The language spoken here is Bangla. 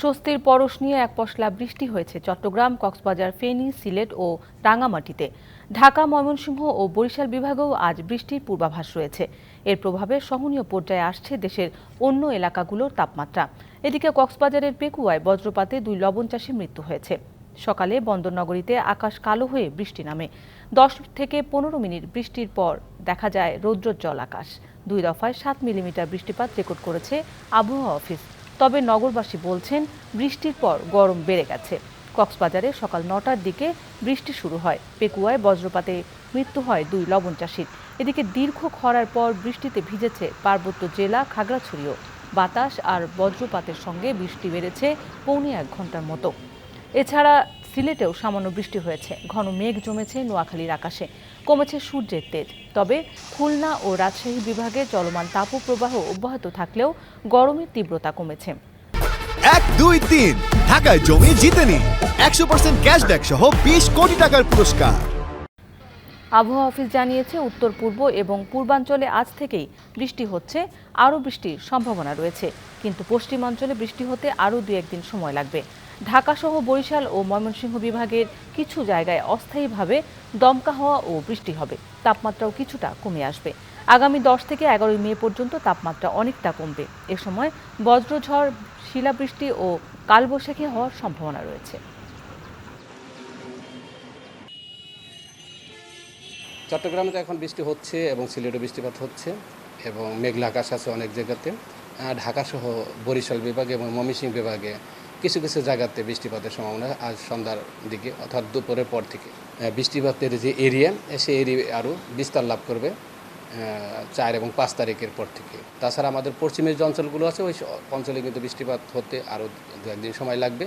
স্বস্তির পরশ নিয়ে এক পশলা বৃষ্টি হয়েছে। চট্টগ্রাম, কক্সবাজার, ফেনী, সিলেট ও রাঙামাটিতে ঢাকা, ময়মনসিংহ ও বরিশাল বিভাগেও আজ বৃষ্টির পূর্বাভাস রয়েছে। এর প্রভাবে সহনীয় পর্যায়ে আসছে দেশের অন্য এলাকাগুলোর তাপমাত্রা। এদিকে কক্সবাজারের পেকুয়ায় বজ্রপাতে দুই লবণ চাষীর মৃত্যু হয়েছে। সকালে বন্দরনগরীতে আকাশ কালো হয়ে বৃষ্টি নামে। দশ থেকে পনেরো মিনিট বৃষ্টির পর দেখা যায় রৌদ্রোজ্জ্বল আকাশ। দুই দফায় সাত মিলিমিটার বৃষ্টিপাত রেকর্ড করেছে আবহাওয়া অফিস। তবে নগরবাসী বলছেন, বৃষ্টির পর গরম বেড়ে গেছে। কক্সবাজারে সকাল নটার দিকে বৃষ্টি শুরু হয়। পেকুয়ায় বজ্রপাতে মৃত্যু হয় দুই লবণ চাষির। এদিকে দীর্ঘ খরার পর বৃষ্টিতে ভিজেছে পার্বত্য জেলা খাগড়াছড়িও। বাতাস আর বজ্রপাতের সঙ্গে বৃষ্টি বেড়েছে পৌনে এক ঘণ্টার মতো। এছাড়া সিলেটেও সামান্য বৃষ্টি হয়েছে। ঘন মেঘ জমেছে নোয়াখালীর আকাশে। কমেছে সূর্যের তেজ। তবে খুলনা ও রাজশাহী বিভাগে চলমান তাপপ্রবাহ অব্যাহত থাকলেও গরমের তীব্রতা কমেছে। এক দুই তিন। ঢাকায় জমি জিতে নিন। একশো পার্সেন্ট ক্যাশব্যাক সহ বিশ কোটি টাকার পুরস্কার। আবহাওয়া অফিস জানিয়েছে উত্তর পূর্ব এবং পূর্বাঞ্চলে আজ থেকেই বৃষ্টি হচ্ছে। আরও বৃষ্টির সম্ভাবনা রয়েছে। কিন্তু পশ্চিমাঞ্চলে বৃষ্টি হতে আরও দু একদিন সময় লাগবে। ঢাকাসহ বরিশাল ও ময়মনসিংহ বিভাগের কিছু জায়গায় অস্থায়ীভাবে দমকা হওয়া ও বৃষ্টি হবে। তাপমাত্রাও কিছুটা কমে আসবে। আগামী দশ থেকে এগারোই মে পর্যন্ত তাপমাত্রা অনেকটা কমবে। এ সময় বজ্রঝড়, শিলাবৃষ্টি ও কালবৈশাখী হওয়ার সম্ভাবনা রয়েছে। চট্টগ্রামে তো এখন বৃষ্টি হচ্ছে এবং সিলেটে বৃষ্টিপাত হচ্ছে এবং মেঘলা আকাশ আছে অনেক জায়গাতে। ঢাকা সহ বরিশাল বিভাগে এবং ময়মনসিংহ বিভাগে কিছু কিছু জায়গাতে বৃষ্টিপাতের সম্ভাবনা আজ সন্ধ্যার দিকে, অর্থাৎ দুপুরের পর থেকে। বৃষ্টিপাতের যে এরিয়া সে এরিয়া আরও বিস্তার লাভ করবে চার এবং পাঁচ তারিখের পর থেকে। তাছাড়া আমাদের পশ্চিমের যে অঞ্চলগুলো আছে, ওই অঞ্চলে কিন্তু বৃষ্টিপাত হতে আরও দু একদিন সময় লাগবে।